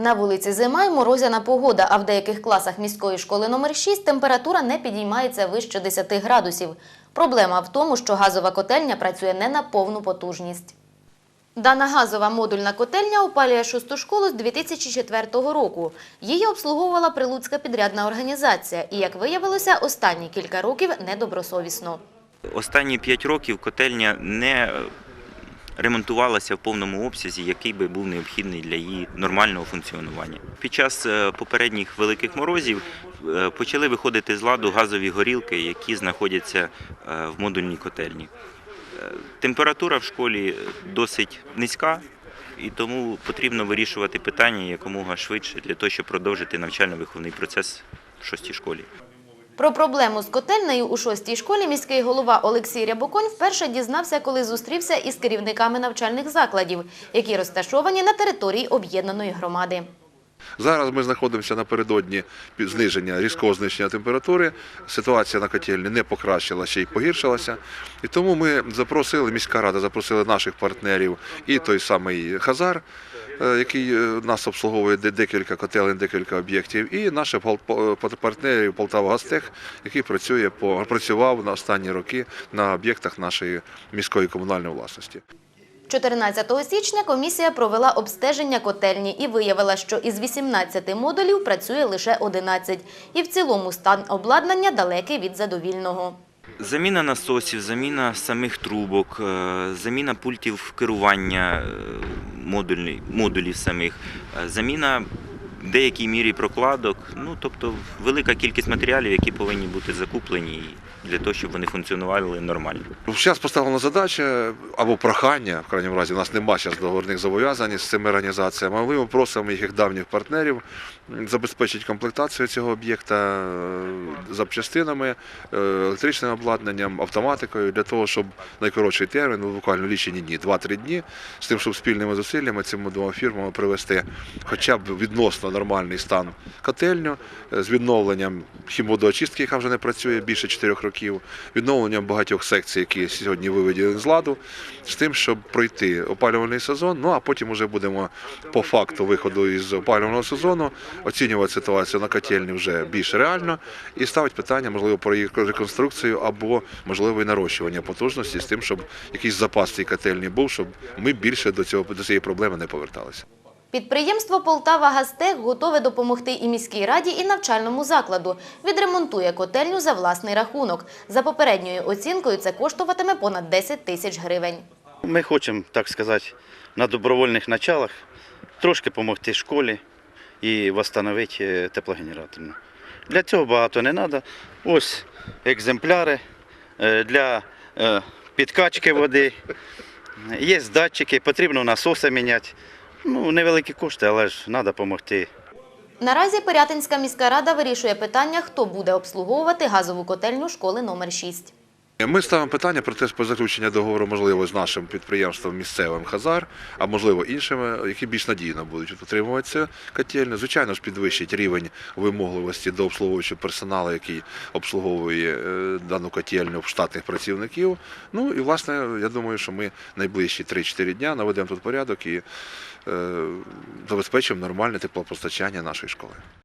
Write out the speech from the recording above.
На вулиці зима і морозяна погода, а в деяких класах міської школи номер 6 температура не підіймається вище 10 градусів. Проблема в тому, що газова котельня працює не на повну потужність. Дана газова модульна котельня опалює шосту школу з 2004 року. Її обслуговувала Прилуцька підрядна організація і, як виявилося, останні кілька років недобросовісно. Останні 5 років котельня не ремонтувалася в повному обсязі, який би був необхідний для її нормального функціонування. Під час е, попередніх великих морозів е, почали виходити з ладу газові горілки, які знаходяться е, в модульній котельні. Температура в школі досить низька, і тому потрібно вирішувати питання якомога швидше для того, щоб продовжити навчально-виховний процес в шостій школі. Про проблему з котельнею у шостій школі міський голова Олексій Рябоконь вперше дізнався, коли зустрівся із керівниками навчальних закладів, які розташовані на території об'єднаної громади. Зараз ми знаходимося напередодні зниження різкого зниження температури. Ситуація на котельні не покращила, ще й погіршилася. І тому ми запросили, міська рада запросили наших партнерів і той самий Хазар, який е, нас обслуговує де- декілька котелень, декілька об'єктів, і наших по- партнерів Полтава Гастех, який працює по працював на останні роки на об'єктах нашої міської комунальної власності. 14 січня комісія провела обстеження котельні і виявила, що із 18 модулів працює лише 11. І в цілому стан обладнання далекий від задовільного. Заміна насосів, заміна самих трубок, е, заміна пультів керування е, модулів самих, е, заміна деякій мірі прокладок. Ну, тобто велика кількість матеріалів, які повинні бути закуплені для того, щоб вони функціонували нормально. Зараз поставлена задача або прохання, в крайньому разі, у нас немає зараз договорних зобов'язань з цими організаціями, але ми просимо їх давніх партнерів забезпечити комплектацію цього об'єкта е, запчастинами, е, електричним обладнанням, автоматикою, для того, щоб найкоротший термін, ну, буквально лічені дні, 2-3 дні, з тим, щоб спільними зусиллями цими двома фірмами привести хоча б відносно нормальний стан котельню е, з відновленням хімводоочистки, яка вже не працює більше 4 років, відновленням багатьох секцій, які сьогодні виведені з ладу, з тим, щоб пройти опалювальний сезон. Ну а потім вже будемо по факту виходу із опалювального сезону оцінювати ситуацію на котельні вже більш реально і ставити питання, можливо, про її реконструкцію або можливо і нарощування потужності з тим, щоб якийсь запас цій котельні був, щоб ми більше до цього до цієї проблеми не поверталися. Підприємство Полтава Гастех готове допомогти і міській раді, і навчальному закладу. Відремонтує котельню за власний рахунок. За попередньою оцінкою це коштуватиме понад 10 тисяч гривень. Ми хочемо, так сказати, на добровольних началах трошки допомогти школі і встановити теплогенераторну. Для цього багато не треба. Ось екземпляри е, для е, підкачки води. Є датчики, потрібно насоси міняти. Ну, невеликі кошти, але ж треба допомогти. Наразі Пирятинська міська рада вирішує питання, хто буде обслуговувати газову котельню школи номер 6. Ми ставимо питання про те, про заключення договору, можливо, з нашим підприємством місцевим Хазар, а можливо іншими, які більш надійно будуть утримуватися котельні. Звичайно ж, підвищить рівень вимогливості до обслуговуючого персоналу, який обслуговує е, дану котельню штатних працівників. Ну і власне, я думаю, що ми найближчі 3-4 дня наведемо тут порядок і е, забезпечимо нормальне теплопостачання нашої школи.